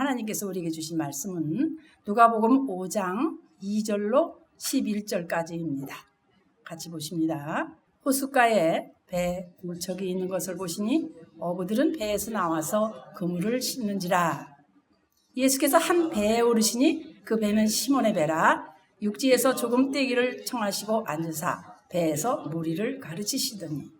하나님께서 우리에게 주신 말씀은 누가복음 5장 2절로 11절까지입니다. 같이 보십니다. 호숫가에 배 물척이 있는 것을 보시니 어부들은 배에서 나와서 그물을 씻는지라. 예수께서 한 배에 오르시니 그 배는 시몬의 배라 육지에서 조금 떼기를 청하시고 앉으사 배에서 무리를 가르치시더니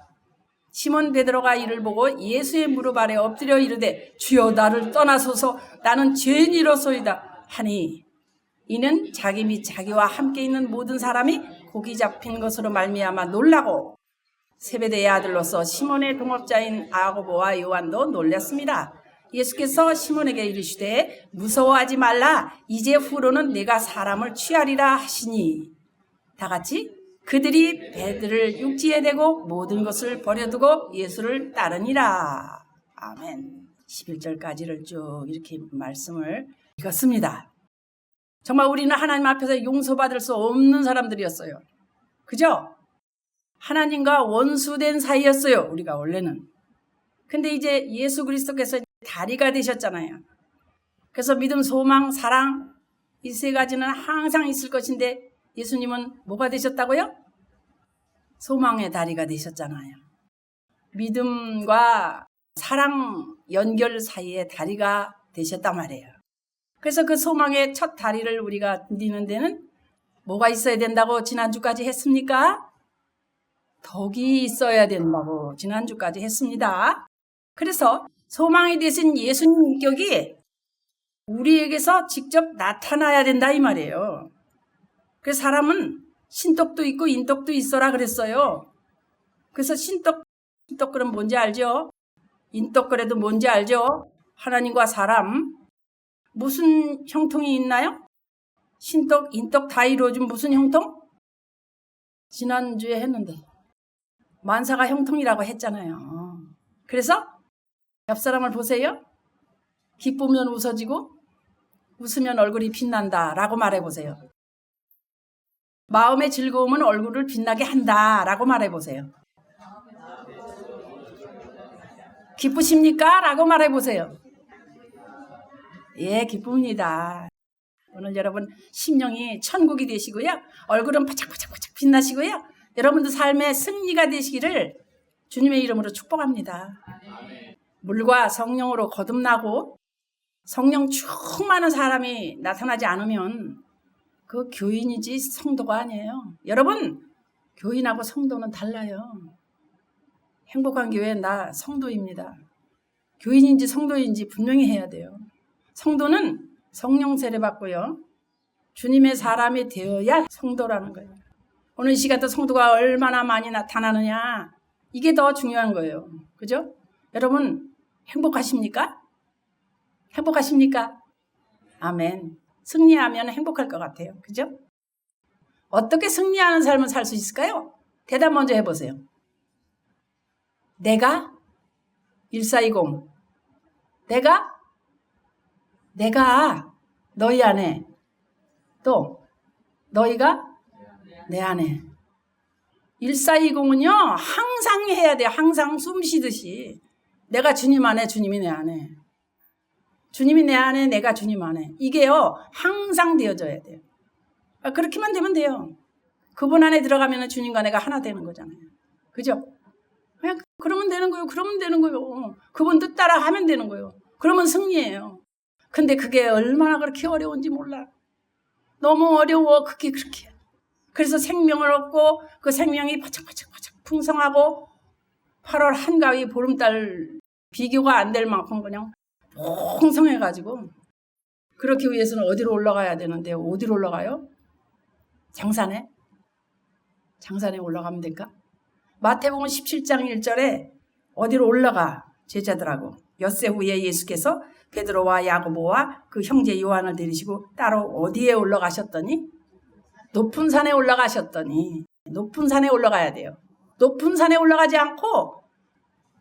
시몬 베드로가 이를 보고 예수의 무릎 아래 엎드려 이르되 주여 나를 떠나소서. 나는 죄인이로소이다. 하니 이는 자기 및 자기와 함께 있는 모든 사람이 고기 잡힌 것으로 말미암아 놀라고 세베대의 아들로서 시몬의 동업자인 아고보와 요한도 놀랐습니다. 예수께서 시몬에게 이르시되 무서워하지 말라. 이제 후로는 내가 사람을 취하리라 하시니. 다 같이 그들이 배들을 육지에 대고 모든 것을 버려두고 예수를 따르니라. 아멘. 11절까지를 쭉 이렇게 말씀을 읽었습니다. 정말 우리는 하나님 앞에서 용서받을 수 없는 사람들이었어요. 그죠? 하나님과 원수된 사이였어요. 우리가 원래는. 근데 이제 예수 그리스도께서 다리가 되셨잖아요. 그래서 믿음, 소망, 사랑 이 세 가지는 항상 있을 것인데 예수님은 뭐가 되셨다고요? 소망의 다리가 되셨잖아요. 믿음과 사랑 연결 사이에 다리가 되셨단 말이에요. 그래서 그 소망의 첫 다리를 우리가 디는 데는 뭐가 있어야 된다고 지난주까지 했습니까? 덕이 있어야 된다고 지난주까지 했습니다. 그래서 소망이 되신 예수님 인격이 우리에게서 직접 나타나야 된다 이 말이에요. 그 사람은 신떡도 있고 인떡도 있어라 그랬어요. 그래서 신떡, 신떡 그럼 뭔지 알죠? 인떡 그래도 뭔지 알죠? 하나님과 사람. 무슨 형통이 있나요? 신떡, 인떡 다 이루어진 무슨 형통? 지난주에 했는데. 만사가 형통이라고 했잖아요. 그래서 옆 사람을 보세요. 기쁘면 웃어지고 웃으면 얼굴이 빛난다 라고 말해 보세요. 마음의 즐거움은 얼굴을 빛나게 한다 라고 말해보세요. 기쁘십니까? 라고 말해보세요. 예, 기쁩니다. 오늘 여러분 심령이 천국이 되시고요. 얼굴은 바짝바짝바짝 빛나시고요. 여러분들 삶의 승리가 되시기를 주님의 이름으로 축복합니다. 물과 성령으로 거듭나고 성령 충만한 사람이 나타나지 않으면 그 교인이지 성도가 아니에요. 여러분, 교인하고 성도는 달라요. 행복한 교회 나 성도입니다. 교인인지 성도인지 분명히 해야 돼요. 성도는 성령 세례 받고요. 주님의 사람이 되어야 성도라는 거예요. 오늘 이 시간도 성도가 얼마나 많이 나타나느냐. 이게 더 중요한 거예요. 그죠? 여러분, 행복하십니까? 행복하십니까? 아멘. 승리하면 행복할 것 같아요. 그죠? 어떻게 승리하는 삶을 살 수 있을까요? 대답 먼저 해보세요. 내가 1420 내가 내가 너희 안에 또 너희가 내 안에 1420은요 항상 해야 돼요 항상 숨 쉬듯이 내가 주님 안에 주님이 내 안에 주님이 내 안에 내가 주님 안에. 이게요 항상 되어져야 돼요. 아, 그렇게만 되면 돼요. 그분 안에 들어가면 주님과 내가 하나 되는 거잖아요. 그죠? 그냥 그러면 되는 거예요 그러면 되는 거예요. 그분 뜻 따라 하면 되는 거예요. 그러면 승리예요. 근데 그게 얼마나 그렇게 어려운지 몰라. 너무 어려워. 그게 그렇게. 그래서 생명을 얻고 그 생명이 바짝바짝바짝 풍성하고 8월 한가위 보름달 비교가 안 될 만큼 그냥 풍성해가지고 그렇게 위해서는 어디로 올라가야 되는데 어디로 올라가요? 장산에? 장산에 올라가면 될까? 마태복음 17장 1절에 어디로 올라가 제자들하고 엿새 후에 예수께서 베드로와 야고보와 그 형제 요한을 데리시고 따로 어디에 올라가셨더니 높은 산에 올라가셨더니 높은 산에 올라가야 돼요. 높은 산에 올라가지 않고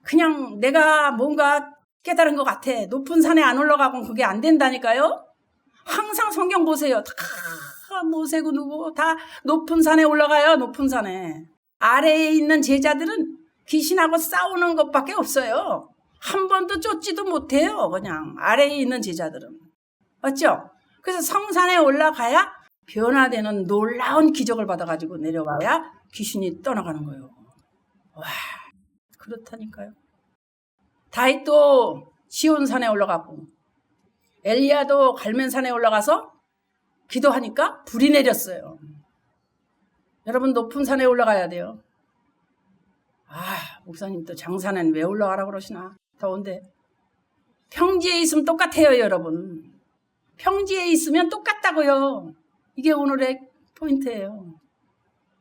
그냥 내가 뭔가 깨달은 것 같아. 높은 산에 안 올라가면 그게 안 된다니까요. 항상 성경 보세요. 다 모세고 누구 다 높은 산에 올라가요. 높은 산에. 아래에 있는 제자들은 귀신하고 싸우는 것밖에 없어요. 한 번도 쫓지도 못해요. 그냥 아래에 있는 제자들은. 맞죠? 그래서 성산에 올라가야 변화되는 놀라운 기적을 받아가지고 내려가야 귀신이 떠나가는 거예요. 와, 그렇다니까요. 다윗도 시온산에 올라가고 엘리야도 갈면산에 올라가서 기도하니까 불이 내렸어요. 여러분 높은 산에 올라가야 돼요. 아, 목사님 또 장산엔 왜 올라가라 그러시나? 더운데. 평지에 있으면 똑같아요, 여러분. 평지에 있으면 똑같다고요. 이게 오늘의 포인트예요.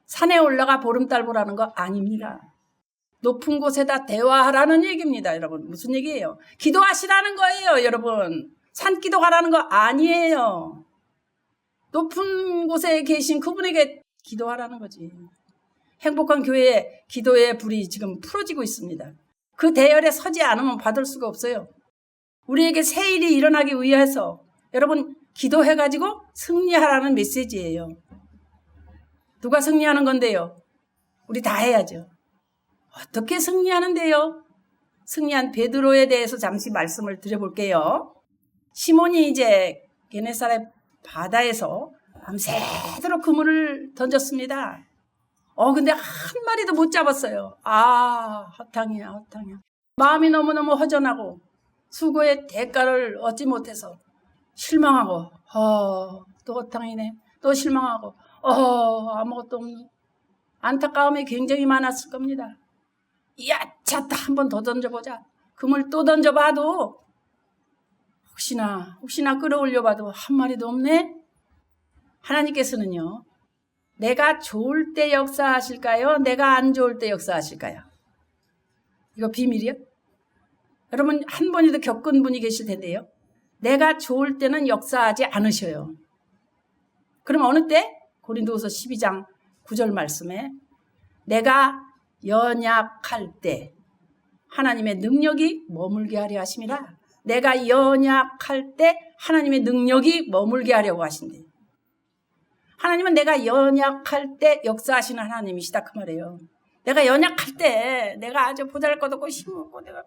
산에 올라가 보름달 보라는 거 아닙니다. 높은 곳에다 대화하라는 얘기입니다, 여러분. 무슨 얘기예요? 기도하시라는 거예요, 여러분. 산기도 가라는 거 아니에요. 높은 곳에 계신 그분에게 기도하라는 거지. 행복한 교회에 기도의 불이 지금 풀어지고 있습니다. 그 대열에 서지 않으면 받을 수가 없어요. 우리에게 새 일이 일어나기 위해서 여러분 기도해가지고 승리하라는 메시지예요. 누가 승리하는 건데요? 우리 다 해야죠. 어떻게 승리하는데요? 승리한 베드로에 대해서 잠시 말씀을 드려볼게요. 시몬이 이제 게네사렛 바다에서 밤새도록 그물을 던졌습니다. 어, 근데 한 마리도 못 잡았어요. 아, 허탕이야, 허탕이야. 마음이 너무너무 허전하고 수고의 대가를 얻지 못해서 실망하고, 어, 또 허탕이네. 또 실망하고, 어, 아무것도 없는. 안타까움이 굉장히 많았을 겁니다. 야, 찼다. 한 번 더 던져보자. 그물 또 던져봐도 혹시나, 혹시나 끌어올려 봐도 한 마리도 없네? 하나님께서는요, 내가 좋을 때 역사하실까요? 내가 안 좋을 때 역사하실까요? 이거 비밀이요? 여러분, 한 번이도 겪은 분이 계실 텐데요. 내가 좋을 때는 역사하지 않으셔요. 그럼 어느 때? 고린도후서 12장 9절 말씀에 내가 연약할 때 하나님의 능력이 머물게 하려 하심이라. 내가 연약할 때 하나님의 능력이 머물게 하려고 하신대. 하나님은 내가 연약할 때 역사하시는 하나님이시다 그 말이에요. 내가 연약할 때 내가 아주 보잘것없고 힘없고 내가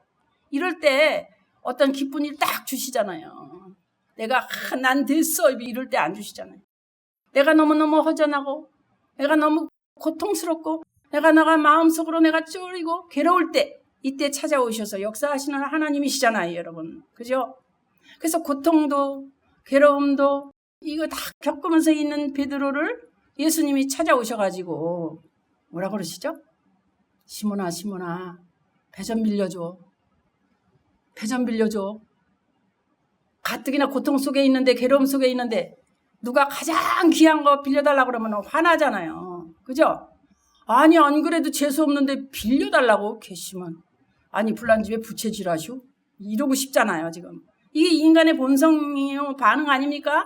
이럴 때 어떤 기쁜 일딱 주시잖아요. 내가 아, 난 됐어 이럴 때 안 주시잖아요. 내가 너무너무 허전하고 내가 너무 고통스럽고 내가 나가 마음속으로 내가 쫄리고 괴로울 때 이때 찾아오셔서 역사하시는 하나님이시잖아요, 여러분. 그죠? 그래서 고통도 괴로움도 이거 다 겪으면서 있는 베드로를 예수님이 찾아오셔가지고 뭐라 그러시죠? 시몬아, 시몬아, 배 좀 빌려줘. 배 좀 빌려줘. 가뜩이나 고통 속에 있는데, 괴로움 속에 있는데, 누가 가장 귀한 거 빌려달라고 그러면 화나잖아요. 그죠? 아니, 안 그래도 재수 없는데 빌려달라고 계시면. 아니, 불난 집에 부채질 하시오? 이러고 싶잖아요, 지금. 이게 인간의 본성이요, 반응 아닙니까?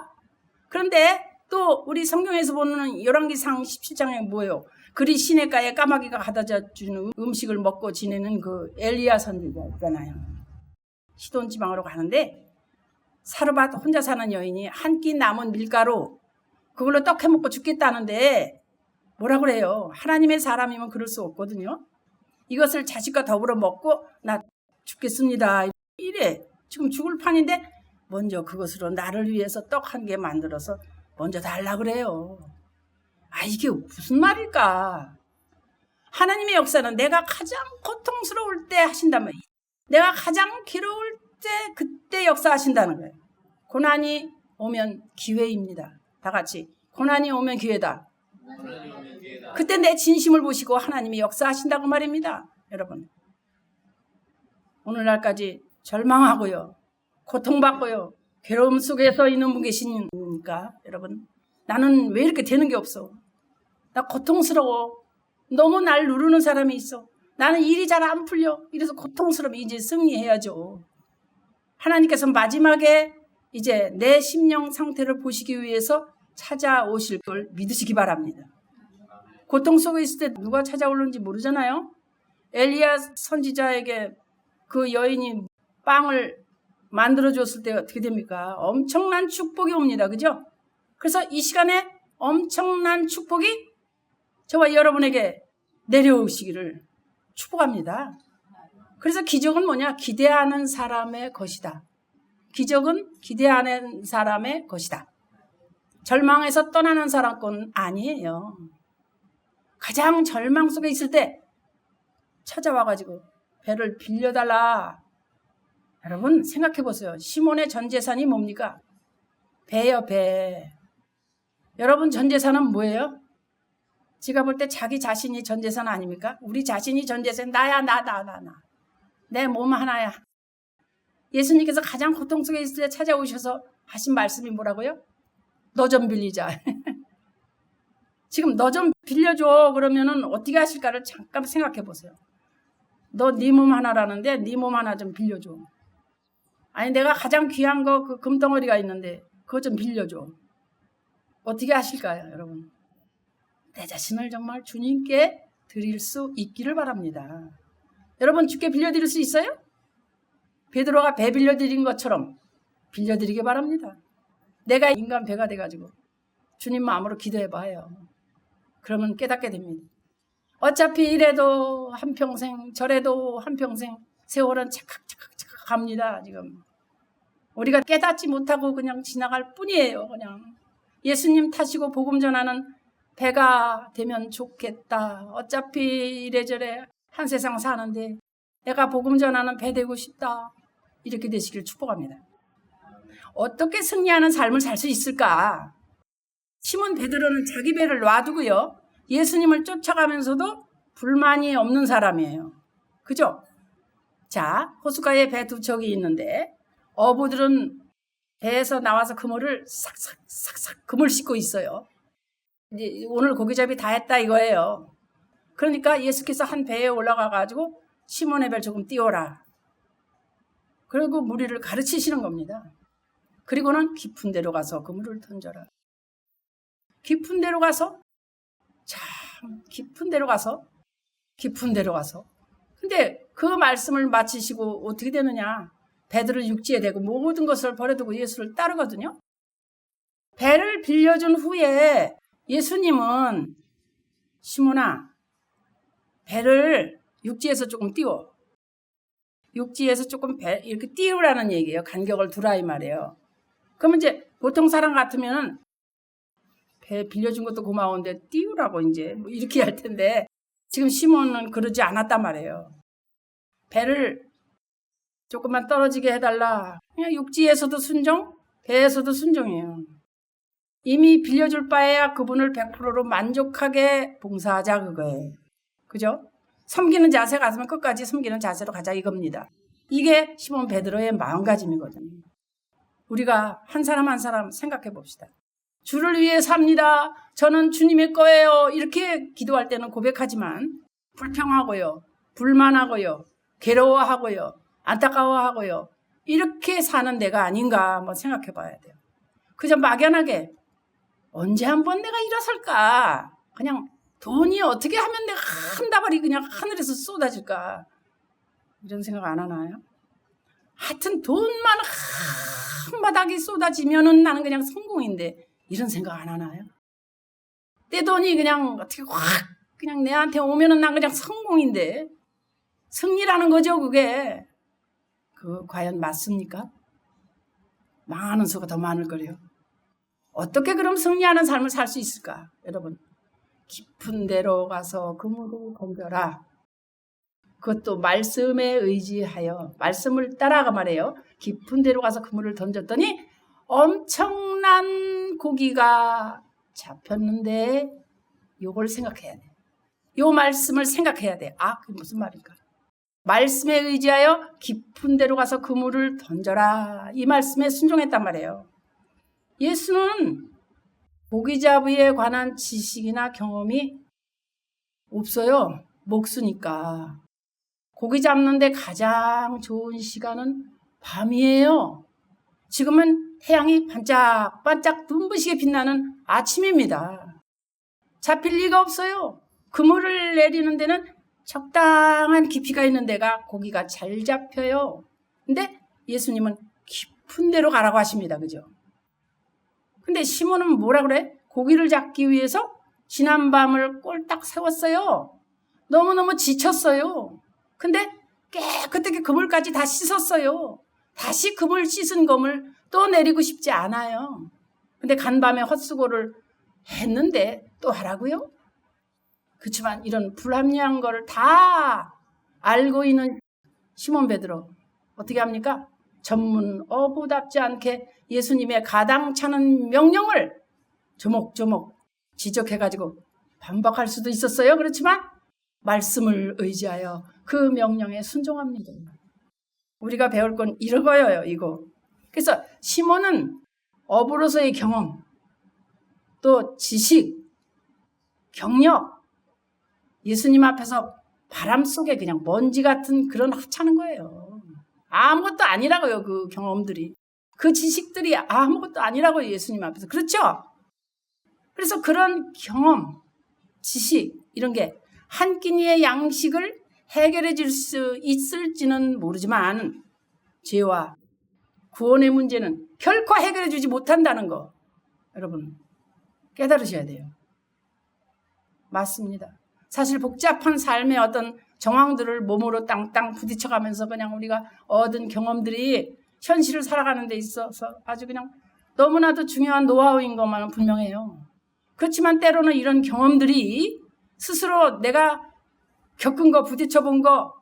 그런데 또 우리 성경에서 보는 열왕기상 17장에 뭐예요? 그리 시내가에 까마귀가 가져다 주는 음식을 먹고 지내는 그 엘리야 선지자 있잖아요. 시돈 지방으로 가는데 사르밧 혼자 사는 여인이 한 끼 남은 밀가루 그걸로 떡 해먹고 죽겠다는데 뭐라 그래요? 하나님의 사람이면 그럴 수 없거든요. 이것을 자식과 더불어 먹고 나 죽겠습니다. 이래. 지금 죽을 판인데 먼저 그것으로 나를 위해서 떡 한 개 만들어서 먼저 달라 그래요. 아, 이게 무슨 말일까? 하나님의 역사는 내가 가장 고통스러울 때 하신다면, 내가 가장 괴로울 때 그때 역사하신다는 거예요. 고난이 오면 기회입니다. 다 같이. 고난이 오면 기회다. 그때 내 진심을 보시고 하나님이 역사하신다고 말입니다. 여러분. 오늘날까지 절망하고요. 고통받고요. 괴로움 속에서 있는 분 계시니까 여러분 나는 왜 이렇게 되는 게 없어? 나 고통스러워. 너무 날 누르는 사람이 있어. 나는 일이 잘 안 풀려. 이래서 고통스러워. 이제 승리해야죠. 하나님께서 마지막에 이제 내 심령 상태를 보시기 위해서 찾아오실 걸 믿으시기 바랍니다. 고통 속에 있을 때 누가 찾아오는지 모르잖아요. 엘리야 선지자에게 그 여인이 빵을 만들어 줬을 때 어떻게 됩니까? 엄청난 축복이 옵니다. 그죠? 그래서 이 시간에 엄청난 축복이 저와 여러분에게 내려오시기를 축복합니다. 그래서 기적은 뭐냐? 기대하는 사람의 것이다. 기적은 기대하는 사람의 것이다. 절망에서 떠나는 사람 건 아니에요. 가장 절망 속에 있을 때 찾아와가지고 배를 빌려달라. 여러분 생각해 보세요. 시몬의 전 재산이 뭡니까? 배요, 배. 여러분 전 재산은 뭐예요? 제가 볼 때 자기 자신이 전 재산 아닙니까? 우리 자신이 전 재산 나야 나 나 나 나. 내 몸 하나야. 예수님께서 가장 고통 속에 있을 때 찾아오셔서 하신 말씀이 뭐라고요? 너 좀 빌리자. 지금 너 좀 빌려줘 그러면은 어떻게 하실까를 잠깐 생각해 보세요. 너 네 몸 하나라는데 네 몸 하나 좀 빌려줘. 아니 내가 가장 귀한 거 그 금덩어리가 있는데 그거 좀 빌려줘. 어떻게 하실까요, 여러분? 내 자신을 정말 주님께 드릴 수 있기를 바랍니다. 여러분 주께 빌려드릴 수 있어요? 베드로가 배 빌려드린 것처럼 빌려드리기 바랍니다. 내가 인간 배가 돼가지고 주님 마음으로 기도해봐요. 그러면 깨닫게 됩니다. 어차피 이래도 한평생 저래도 한평생 세월은 착각착각착각 합니다. 지금 우리가 깨닫지 못하고 그냥 지나갈 뿐이에요. 그냥 예수님 타시고 복음 전하는 배가 되면 좋겠다. 어차피 이래저래 한 세상 사는데 내가 복음 전하는 배 되고 싶다. 이렇게 되시길 축복합니다. 어떻게 승리하는 삶을 살 수 있을까? 시몬 베드로는 자기 배를 놔두고요. 예수님을 쫓아가면서도 불만이 없는 사람이에요. 그죠? 자, 호숫가에 배 두 척이 있는데 어부들은 배에서 나와서 그물을 싹싹 싹싹 그물 씻고 있어요. 이제 오늘 고기잡이 다 했다 이거예요. 그러니까 예수께서 한 배에 올라가 가지고 시몬의 배를 조금 띄워라. 그리고 무리를 가르치시는 겁니다. 그리고는 깊은 데로 가서 그물을 던져라. 깊은 데로 가서 참 깊은 데로 가서 깊은 데로 가서. 근데 그 말씀을 마치시고 어떻게 되느냐? 배들을 육지에 대고 모든 것을 버려두고 예수를 따르거든요. 배를 빌려준 후에 예수님은 시몬아 배를 육지에서 조금 띄워. 육지에서 조금 배 이렇게 띄우라는 얘기예요. 간격을 두라 이 말이에요 그러면 이제 보통 사람 같으면은 배 빌려준 것도 고마운데 띄우라고 이제 뭐 이렇게 할 텐데 지금 시몬은 그러지 않았단 말이에요. 배를 조금만 떨어지게 해달라. 그냥 육지에서도 순종, 배에서도 순종이에요. 이미 빌려줄 바에야 그분을 100%로 만족하게 봉사하자 그거예요. 그죠? 섬기는 자세 가으면 끝까지 섬기는 자세로 가자 이겁니다. 이게 시몬 베드로의 마음가짐이거든요. 우리가 한 사람 한 사람 생각해 봅시다. 주를 위해 삽니다. 저는 주님의 거예요. 이렇게 기도할 때는 고백하지만 불평하고요. 불만하고요. 괴로워하고요. 안타까워하고요. 이렇게 사는 내가 아닌가 한번 생각해 봐야 돼요. 그저 막연하게 언제 한번 내가 일어설까? 그냥 돈이 어떻게 하면 내가 한 다발이 그냥 하늘에서 쏟아질까? 이런 생각 안 하나요? 하여튼 돈만 한 바닥이 쏟아지면은 나는 그냥 성공인데 이런 생각 안 하나요? 내 돈이 그냥 어떻게 확 그냥 내한테 오면은 난 그냥 성공인데 승리라는 거죠 그게 그 과연 맞습니까? 망하는 수가 더 많을 거래요. 어떻게 그럼 승리하는 삶을 살 수 있을까? 여러분 깊은 데로 가서 그물을 건져라. 그것도 말씀에 의지하여 말씀을 따라가 말해요. 깊은 데로 가서 그물을 던졌더니 엄청난 고기가 잡혔는데 요걸 생각해야 돼. 요 말씀을 생각해야 돼. 아, 그게 무슨 말인가? 말씀에 의지하여 깊은 데로 가서 그물을 던져라. 이 말씀에 순종했단 말이에요. 예수는 고기잡이에 관한 지식이나 경험이 없어요. 목수니까. 고기 잡는데 가장 좋은 시간은 밤이에요. 지금은 태양이 반짝반짝 눈부시게 빛나는 아침입니다. 잡힐 리가 없어요. 그물을 내리는 데는 적당한 깊이가 있는 데가 고기가 잘 잡혀요. 근데 예수님은 깊은 데로 가라고 하십니다. 그죠? 근데 시몬은 뭐라 그래? 고기를 잡기 위해서 지난 밤을 꼴딱 세웠어요. 너무너무 지쳤어요. 근데 깨끗하게 그물까지 다 씻었어요. 다시 그물 씻은 검을 또 내리고 싶지 않아요. 근데 간밤에 헛수고를 했는데 또 하라고요? 그렇지만 이런 불합리한 거를 다 알고 있는 시몬 베드로 어떻게 합니까? 전문 어부답지 않게 예수님의 가당차는 명령을 조목조목 지적해가지고 반박할 수도 있었어요. 그렇지만 말씀을 의지하여 그 명령에 순종합니다. 우리가 배울 건 이거예요, 이거. 그래서 시몬은 어부로서의 경험, 또 지식, 경력, 예수님 앞에서 바람 속에 그냥 먼지 같은 그런 하찮은 거예요. 아무것도 아니라고요, 그 경험들이. 그 지식들이 아무것도 아니라고요, 예수님 앞에서. 그렇죠? 그래서 그런 경험, 지식, 이런 게 한 끼니의 양식을 해결해 줄수 있을지는 모르지만 죄와 구원의 문제는 결코 해결해 주지 못한다는 거 여러분 깨달으셔야 돼요. 맞습니다. 사실 복잡한 삶의 어떤 정황들을 몸으로 땅땅 부딪혀가면서 그냥 우리가 얻은 경험들이 현실을 살아가는 데 있어서 아주 그냥 너무나도 중요한 노하우인 것만은 분명해요. 그렇지만 때로는 이런 경험들이 스스로 내가 겪은 거, 부딪혀 본 거,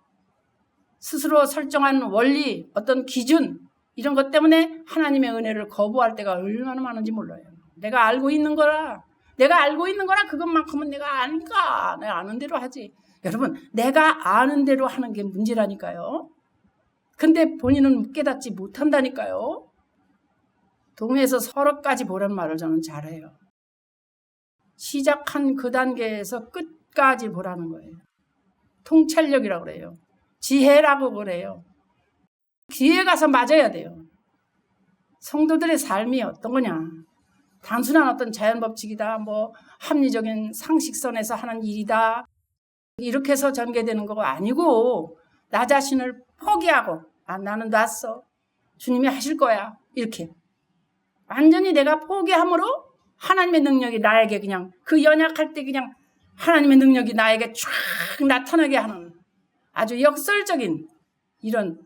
스스로 설정한 원리, 어떤 기준, 이런 것 때문에 하나님의 은혜를 거부할 때가 얼마나 많은지 몰라요. 내가 알고 있는 거라, 내가 알고 있는 거라 그것만큼은 내가 아니까. 내가 아는 대로 하지. 여러분, 내가 아는 대로 하는 게 문제라니까요. 근데 본인은 깨닫지 못한다니까요. 동에서 서로까지 보란 말을 저는 잘해요. 시작한 그 단계에서 끝까지 보라는 거예요. 통찰력이라고 그래요. 지혜라고 그래요. 뒤에 가서 맞아야 돼요. 성도들의 삶이 어떤 거냐. 단순한 어떤 자연 법칙이다. 뭐 합리적인 상식선에서 하는 일이다. 이렇게 해서 전개되는 거가 아니고 나 자신을 포기하고 아 나는 놨어. 주님이 하실 거야. 이렇게. 완전히 내가 포기함으로 하나님의 능력이 나에게 그냥 그 연약할 때 그냥 하나님의 능력이 나에게 쫙 나타나게 하는 아주 역설적인 이런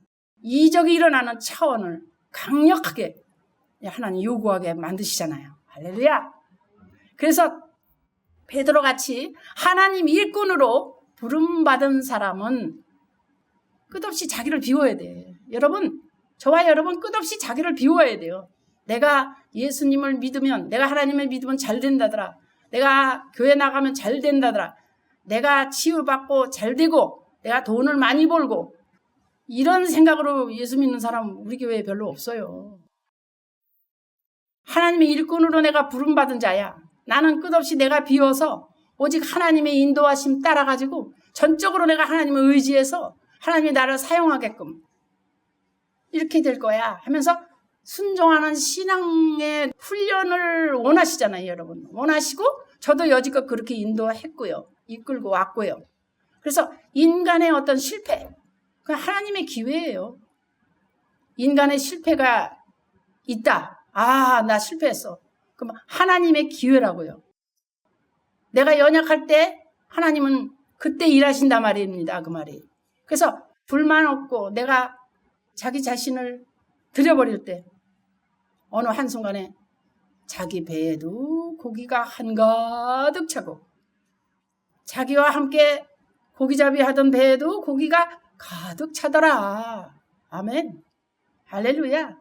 이적이 일어나는 차원을 강력하게 하나님 요구하게 만드시잖아요. 할렐루야. 그래서 베드로 같이 하나님 일꾼으로 부름 받은 사람은 끝없이 자기를 비워야 돼. 여러분, 저와 여러분 끝없이 자기를 비워야 돼요. 내가 예수님을 믿으면, 내가 하나님을 믿으면 잘 된다더라. 내가 교회 나가면 잘 된다더라. 내가 치유받고 잘 되고, 내가 돈을 많이 벌고, 이런 생각으로 예수 믿는 사람 우리 교회에 별로 없어요. 하나님의 일꾼으로 내가 부름받은 자야. 나는 끝없이 내가 비워서 오직 하나님의 인도하심 따라가지고 전적으로 내가 하나님을 의지해서 하나님이 나를 사용하게끔 이렇게 될 거야 하면서 순종하는 신앙의 훈련을 원하시잖아요, 여러분. 원하시고 저도 여지껏 그렇게 인도했고요. 이끌고 왔고요. 그래서 인간의 어떤 실패, 그 하나님의 기회예요. 인간의 실패가 있다. 아, 나 실패했어. 그럼 하나님의 기회라고요. 내가 연약할 때 하나님은 그때 일하신다 말입니다. 그 말이. 그래서 불만 없고 내가 자기 자신을 들여버릴 때 어느 한순간에 자기 배에도 고기가 한가득 차고 자기와 함께 고기잡이 하던 배에도 고기가 가득 차더라. 아멘. 할렐루야.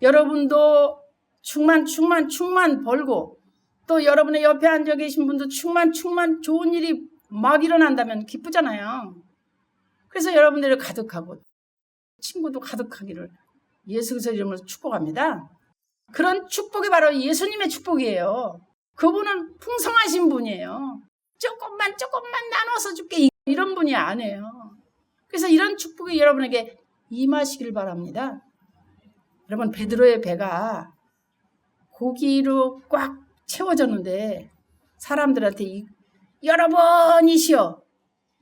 여러분도 충만 충만 충만 벌고 또 여러분의 옆에 앉아 계신 분도 충만 충만 좋은 일이 막 일어난다면 기쁘잖아요. 그래서 여러분들이 가득하고 친구도 가득하기를 예수 그리스도 이름으로 축복합니다. 그런 축복이 바로 예수님의 축복이에요. 그분은 풍성하신 분이에요. 조금만 조금만 나눠서 줄게 이런 분이 아니에요. 그래서 이런 축복이 여러분에게 임하시길 바랍니다. 여러분 베드로의 배가 고기로 꽉 채워졌는데 사람들한테 이, 여러분이시여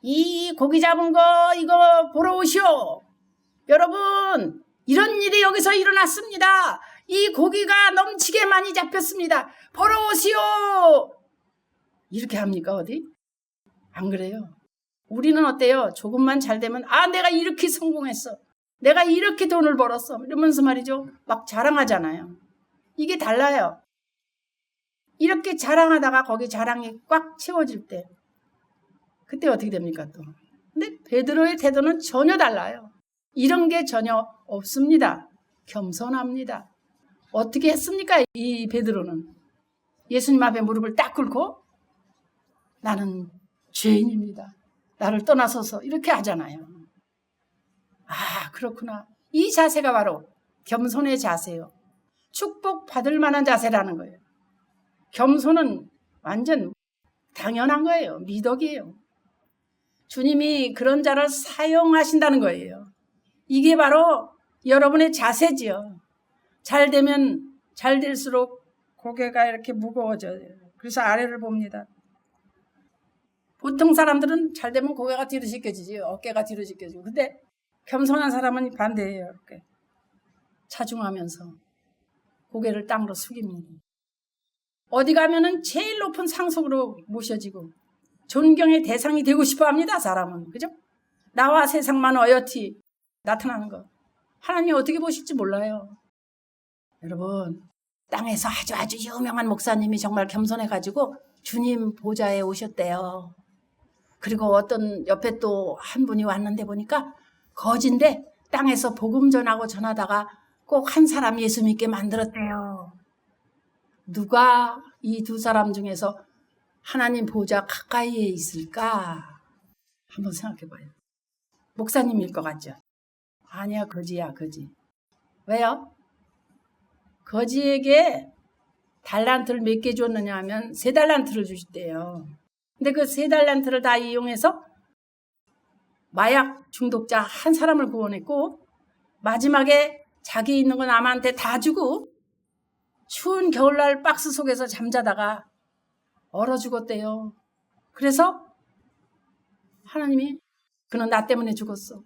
이 고기 잡은 거 이거 보러 오시오. 여러분 이런 일이 여기서 일어났습니다. 이 고기가 넘치게 많이 잡혔습니다. 보러 오시오. 이렇게 합니까 어디? 안 그래요. 우리는 어때요? 조금만 잘 되면 아 내가 이렇게 성공했어. 내가 이렇게 돈을 벌었어. 이러면서 말이죠. 막 자랑하잖아요. 이게 달라요. 이렇게 자랑하다가 거기 자랑이 꽉 채워질 때 그때 어떻게 됩니까 또? 근데 베드로의 태도는 전혀 달라요. 이런 게 전혀 없습니다. 겸손합니다. 어떻게 했습니까? 이 베드로는 예수님 앞에 무릎을 딱 꿇고 나는 죄인입니다. 나를 떠나서서 이렇게 하잖아요. 아, 그렇구나. 이 자세가 바로 겸손의 자세요. 축복 받을 만한 자세라는 거예요. 겸손은 완전 당연한 거예요. 미덕이에요. 주님이 그런 자를 사용하신다는 거예요. 이게 바로 여러분의 자세지요. 잘 되면 잘 될수록 고개가 이렇게 무거워져요. 그래서 아래를 봅니다. 보통 사람들은 잘 되면 고개가 뒤로 씻겨지지, 어깨가 뒤로 씻겨지고. 근데 겸손한 사람은 반대예요. 이렇게 차중하면서 고개를 땅으로 숙입니다. 어디 가면은 제일 높은 상속으로 모셔지고 존경의 대상이 되고 싶어 합니다. 사람은. 그죠? 나와 세상만 어여티 나타나는 거. 하나님이 어떻게 보실지 몰라요. 여러분, 땅에서 아주 아주 유명한 목사님이 정말 겸손해 가지고 주님 보좌에 오셨대요. 그리고 어떤 옆에 또 한 분이 왔는데 보니까 거진데 땅에서 복음 전하고 전하다가 꼭 한 사람 예수 믿게 만들었대요. 누가 이 두 사람 중에서 하나님 보좌 가까이에 있을까? 한번 생각해 봐요. 목사님일 것 같죠? 아니야, 거지야, 거지. 왜요? 거지에게 달란트를 몇 개 줬느냐 하면 세 달란트를 주셨대요. 근데 그 세 달란트를 다 이용해서 마약 중독자 한 사람을 구원했고 마지막에 자기 있는 거 남한테 다 주고 추운 겨울날 박스 속에서 잠자다가 얼어 죽었대요. 그래서 하나님이 그는 나 때문에 죽었어.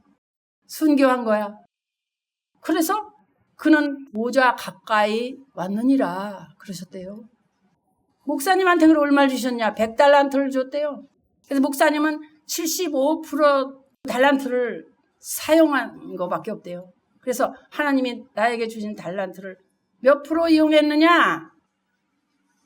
순교한 거야. 그래서 그는 모자 가까이 왔느니라 그러셨대요. 목사님한테 그걸 얼마를 주셨냐? 100달란트를 줬대요. 그래서 목사님은 75% 달란트를 사용한 것밖에 없대요. 그래서 하나님이 나에게 주신 달란트를 몇 프로 이용했느냐?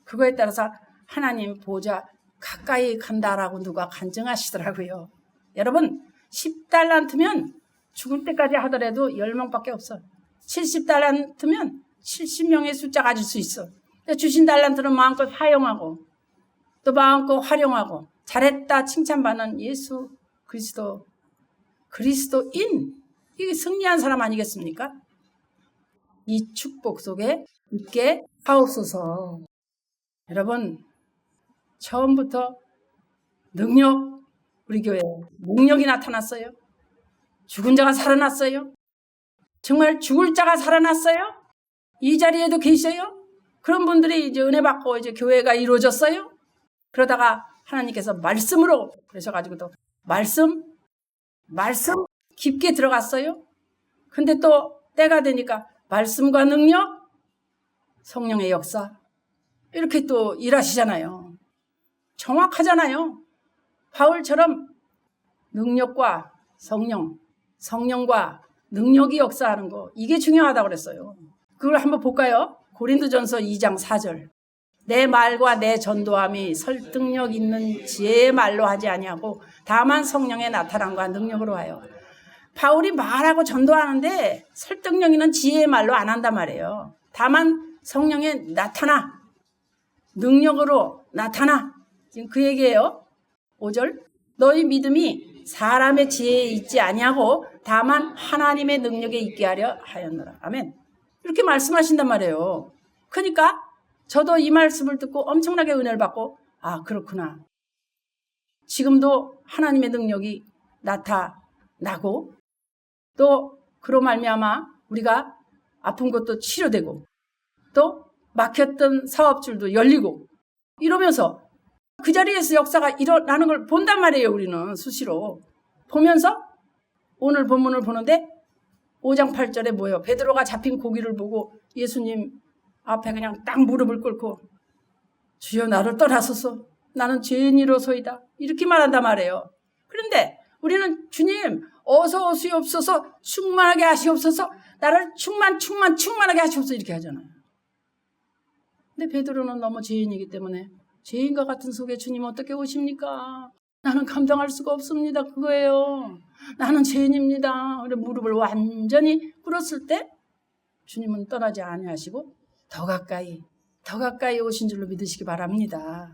그거에 따라서 하나님 보좌 가까이 간다라고 누가 간증하시더라고요. 여러분, 10달란트면 죽을 때까지 하더라도 10명밖에 없어. 70 달란트면 70명의 숫자 가질 수 있어. 주신 달란트는 마음껏 사용하고 또 마음껏 활용하고 잘했다 칭찬받는 예수 그리스도 그리스도인 이게 승리한 사람 아니겠습니까? 이 축복 속에 있게 하옵소서. 여러분 처음부터 능력 우리 교회 능력이 나타났어요. 죽은 자가 살아났어요. 정말 죽을 자가 살아났어요. 이 자리에도 계셔요. 그런 분들이 이제 은혜 받고 이제 교회가 이루어졌어요. 그러다가 하나님께서 말씀으로 그러셔가지고 또 말씀, 말씀 깊게 들어갔어요. 근데 또 때가 되니까 말씀과 능력, 성령의 역사 이렇게 또 일하시잖아요. 정확하잖아요. 바울처럼 능력과 성령, 성령과 능력이 역사하는 거 이게 중요하다고 그랬어요. 그걸 한번 볼까요? 고린도전서 2장 4절. 내 말과 내 전도함이 설득력 있는 지혜의 말로 하지 아니하고 다만 성령의 나타남과 능력으로 하여. 바울이 말하고 전도하는데 설득력 있는 지혜의 말로 안 한단 말이에요. 다만 성령의 나타나 능력으로 나타나 지금 그 얘기예요. 5절 너희 믿음이 사람의 지혜에 있지 아니하고 다만 하나님의 능력에 있게 하려 하였노라. 아멘. 이렇게 말씀하신단 말이에요. 그러니까 저도 이 말씀을 듣고 엄청나게 은혜를 받고 아 그렇구나. 지금도 하나님의 능력이 나타나고 또 그로 말미암아 우리가 아픈 것도 치료되고 또 막혔던 사업줄도 열리고 이러면서 그 자리에서 역사가 일어나는 걸 본단 말이에요, 우리는 수시로. 보면서 오늘 본문을 보는데 5장 8절에 뭐예요? 베드로가 잡힌 고기를 보고 예수님 앞에 그냥 딱 무릎을 꿇고 주여 나를 떠나소서 나는 죄인이로소이다 이렇게 말한단 말이에요. 그런데 우리는 주님 어서 오시옵소서 충만하게 하시옵소서 나를 충만 충만 충만하게 하시옵소서 이렇게 하잖아요. 근데 베드로는 너무 죄인이기 때문에 죄인과 같은 속에 주님 어떻게 오십니까? 나는 감당할 수가 없습니다. 그거예요. 나는 죄인입니다. 그래 무릎을 완전히 꿇었을 때 주님은 떠나지 아니하시고 더 가까이 더 가까이 오신 줄로 믿으시기 바랍니다.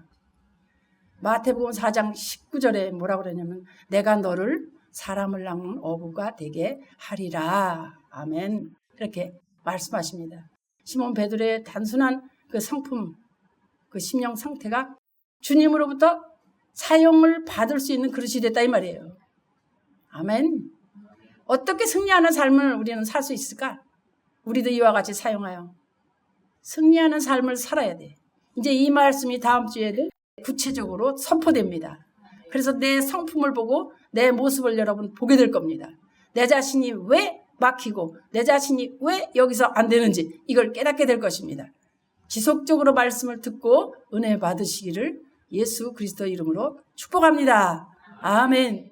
마태복음 4장 19절에 뭐라고 그러냐면 내가 너를 사람을 낳는 어부가 되게 하리라. 아멘. 그렇게 말씀하십니다. 시몬 베드로의 단순한 그 성품, 그 심령 상태가 주님으로부터 사용을 받을 수 있는 그릇이 됐다 이 말이에요. 아멘. 어떻게 승리하는 삶을 우리는 살 수 있을까? 우리도 이와 같이 사용하여 승리하는 삶을 살아야 돼. 이제 이 말씀이 다음 주에도 구체적으로 선포됩니다. 그래서 내 성품을 보고 내 모습을 여러분 보게 될 겁니다. 내 자신이 왜 막히고 내 자신이 왜 여기서 안 되는지 이걸 깨닫게 될 것입니다. 지속적으로 말씀을 듣고 은혜 받으시기를 예수 그리스도 이름으로 축복합니다. 아멘.